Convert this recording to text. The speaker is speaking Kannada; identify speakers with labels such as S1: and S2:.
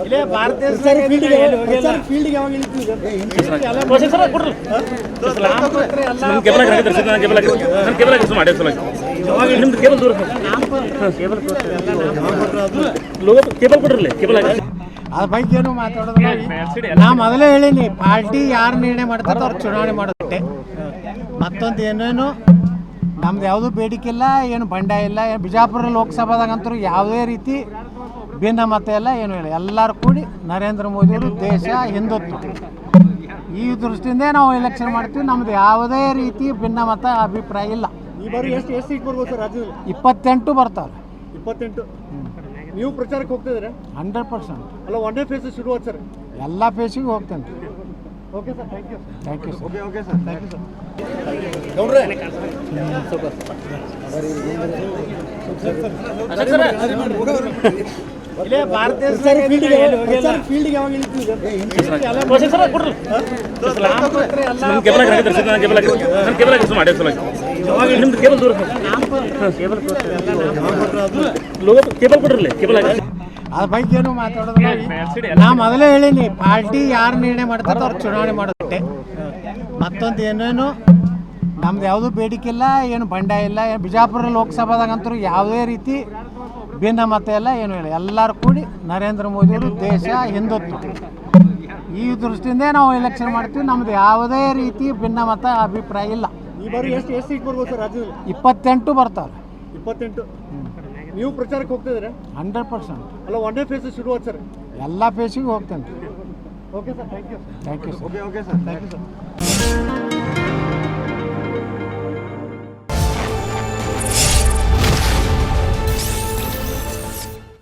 S1: ಇಲ್ಲೇ ಭಾರತ ಫೀಲ್ಡಿಗೆ
S2: ಕೇಬಲ್ ಕೊಡ್ರಲ್ಲ ಕೇಬಲ್
S1: ಅದ್ರ ಬಗ್ಗೆ ಏನು ಮಾತಾಡೋದು ನಾ ಮೊದಲೇ ಹೇಳೀನಿ ಪಾರ್ಟಿ ಯಾರು ನಿರ್ಣಯ ಮಾಡ್ತಾರೆ ಅವ್ರು ಚುನಾವಣೆ ಮಾಡೋದಷ್ಟೇ ಮತ್ತೊಂದು ಏನೇನು? ನಮ್ದು ಯಾವುದು ಬೇಡಿಕೆ ಇಲ್ಲ ಏನು ಬಂಡಾಯ ಇಲ್ಲ ಏನು ಬಿಜಾಪುರ ಲೋಕಸಭಾದಾಗಂತೂ ಯಾವುದೇ ರೀತಿ ಭಿನ್ನ ಮತ ಇಲ್ಲ ಏನು ಹೇಳಿ ಎಲ್ಲರೂ ಕೂಡಿ ನರೇಂದ್ರ ಮೋದಿಯವರು ದೇಶ ಹಿಂದುತ್ವ. ಈ ದೃಷ್ಟಿಯಿಂದ ನಾವು ಎಲೆಕ್ಷನ್ ಮಾಡ್ತೀವಿ ನಮ್ದು ಯಾವುದೇ ರೀತಿ ಭಿನ್ನ ಮತ ಅಭಿಪ್ರಾಯ ಇಲ್ಲ.
S3: ಎಷ್ಟು ಎಷ್ಟು ಸೀಟ್ ಬರ್ಬೋದು ಸರ್ ರಾಜ್ಯದಲ್ಲಿ?
S1: ಇಪ್ಪತ್ತೆಂಟು ಬರ್ತಾರೆ.
S3: ಇಪ್ಪತ್ತೆಂಟು? ನೀವು ಪ್ರಚಾರಕ್ಕೆ ಹೋಗ್ತಿದ್ರೆ
S1: ಹಂಡ್ರೆಡ್ ಪರ್ಸೆಂಟ್.
S3: ಅಲ್ಲ ಒನ್ ಡೇ ಫೇಸ್ ಶುರು ಆಯ್ತು ಸರ್.
S1: ಎಲ್ಲ ಫೇಸಿಗೆ ಹೋಗ್ತೇನೆ.
S3: Okay sir thank you
S1: thank you sir
S3: okay okay sir thank you sir
S1: ಇಲ್ಲೇ ಭಾರತ
S3: ಫೀಲ್ಡಿಗೆ ಫೀಲ್ಡಿಗೆ ಯಾವಾಗ
S2: ಕೇಬಲ್ ಕೇಬಲ್
S1: ಅದ್ರ ಬಗ್ಗೆ ಏನು ಮಾತಾಡೋದು ನಾ ಮೊದಲೇ ಹೇಳೀನಿ ಪಾರ್ಟಿ ಯಾರು ನಿರ್ಣಯ ಮಾಡ್ತಾರೆ ಅವ್ರು ಚುನಾವಣೆ ಮಾಡೋದಷ್ಟೇ ಮತ್ತೊಂದು ಏನೇನು? ನಮ್ದು ಯಾವುದು ಬೇಡಿಕೆ ಇಲ್ಲ ಏನು ಬಂಡಾಯ ಇಲ್ಲ ಏನು ಬಿಜಾಪುರ ಲೋಕಸಭಾದಾಗಂತೂ ಯಾವುದೇ ರೀತಿ ಭಿನ್ನ ಮತ ಇಲ್ಲ ಏನು ಹೇಳಿ ಎಲ್ಲರೂ ಕೂಡಿ ನರೇಂದ್ರ ಮೋದಿಯವರು ದೇಶ ಹಿಂದುತ್ವ. ಈ ದೃಷ್ಟಿಯಿಂದ ನಾವು ಎಲೆಕ್ಷನ್ ಮಾಡ್ತೀವಿ ನಮ್ದು ಯಾವುದೇ ರೀತಿ ಭಿನ್ನ ಮತ ಅಭಿಪ್ರಾಯ ಇಲ್ಲ.
S3: ಎಷ್ಟು ಎಷ್ಟು ಸೀಟ್ ಬರ್ಬೋದು ಸರ್ ರಾಜ್ಯದಲ್ಲಿ?
S1: ಇಪ್ಪತ್ತೆಂಟು ಬರ್ತಾರೆ.
S3: ಇಪ್ಪತ್ತೆಂಟು? ನೀವು ಪ್ರಚಾರಕ್ಕೆ ಹೋಗ್ತಿದ್ರೆ
S1: ಹಂಡ್ರೆಡ್ ಪರ್ಸೆಂಟ್.
S3: ಅಲ್ಲ ಒನ್ ಡೇ ಫೇಸ್ ಶುರು ಆಯ್ತು ಸರ್.
S1: ಎಲ್ಲ ಫೇಸಿಗೆ ಹೋಗ್ತೇನೆ.
S3: Okay sir thank you
S1: thank you sir
S3: okay okay sir thank you sir